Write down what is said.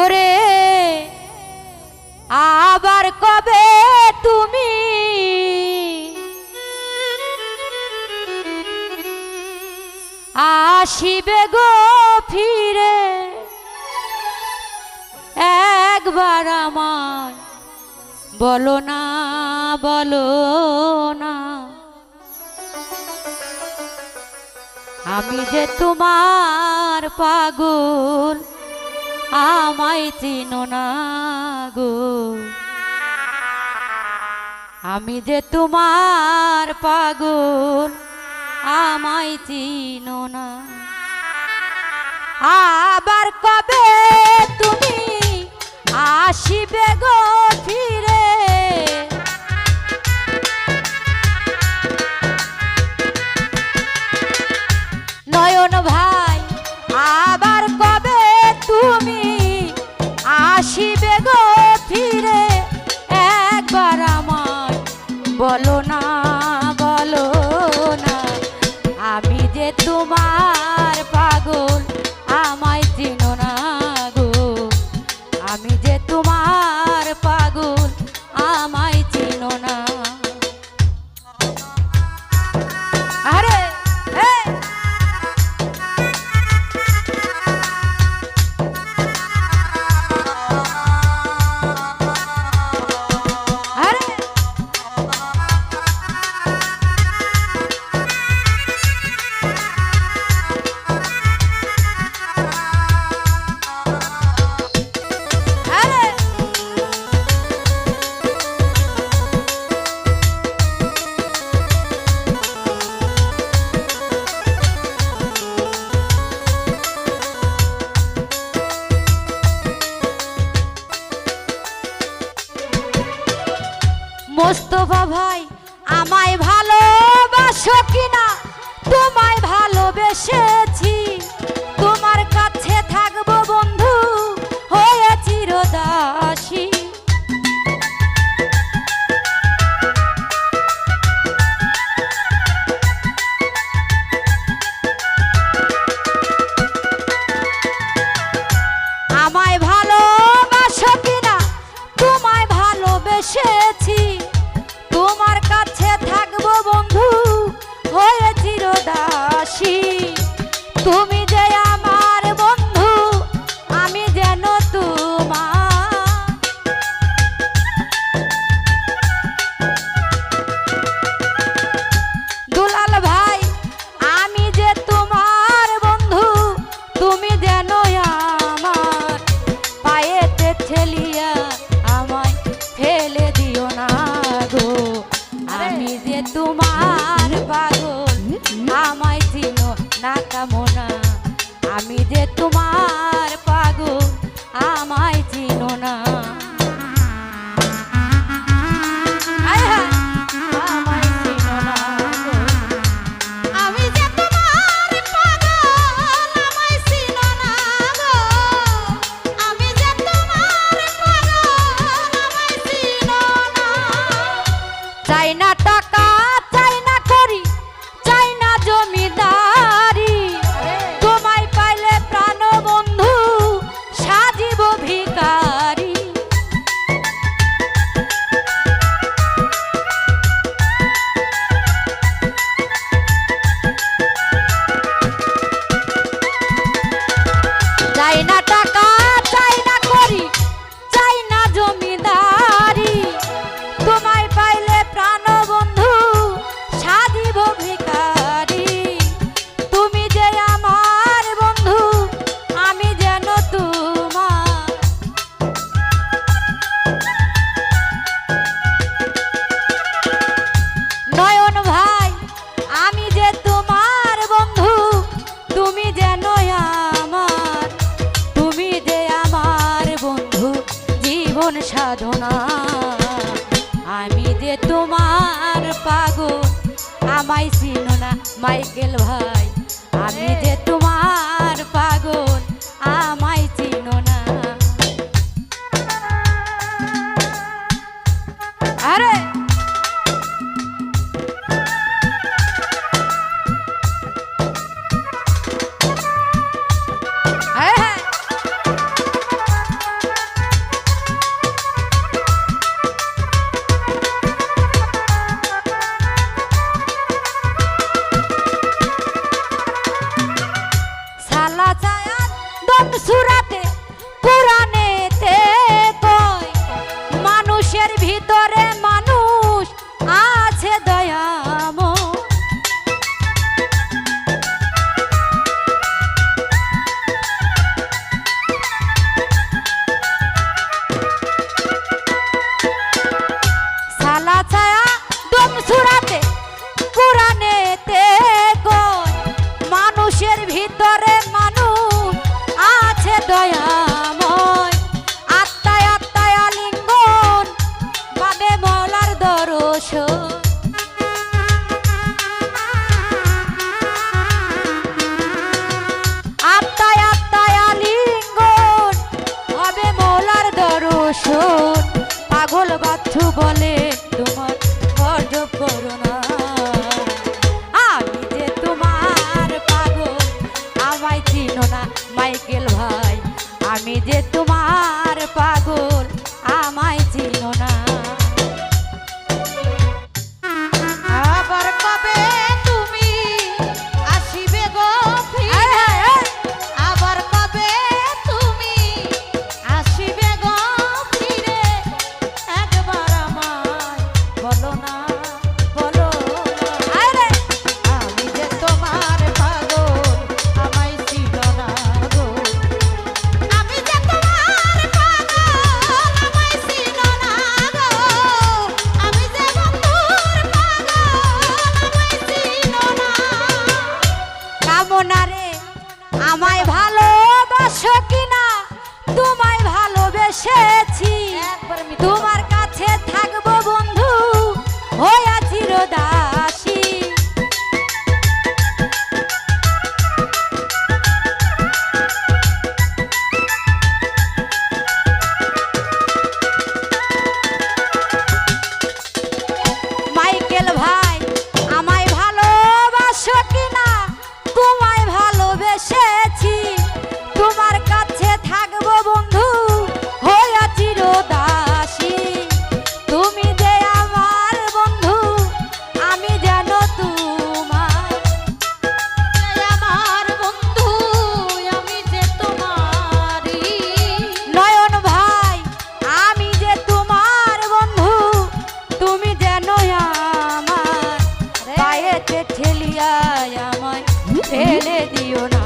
ওরে, আবার কবে তুমি? আসিবে গো ফিরে, একবার আমায় বলো না বলো না। আমি যে তোমার পাগল আমায় চিন না গো। আমি যে তোমার পাগল, আমায় চিন না। আবার কবে তুমি আসিবে গো ফিরে? না। শোভা ভাই আমায় ভালোবাসো কিনা? তোমায় ভালোবেসে আমি তোমার পাগল। আমায় ছিল না কামনা আমি যে তোমার জীবন সাধনা। আমি যে তোমার পাগল আমায় চিনো না মাইকেল ভাই। আমি যে তোমার দর্শন পাগল বাচ্চু বলে তোমার গর্জব করো না। আমি যে তোমার পাগল, আমায় চিনো না মাইকেল ভাই। আমি যে তোমার ফেলে দিও না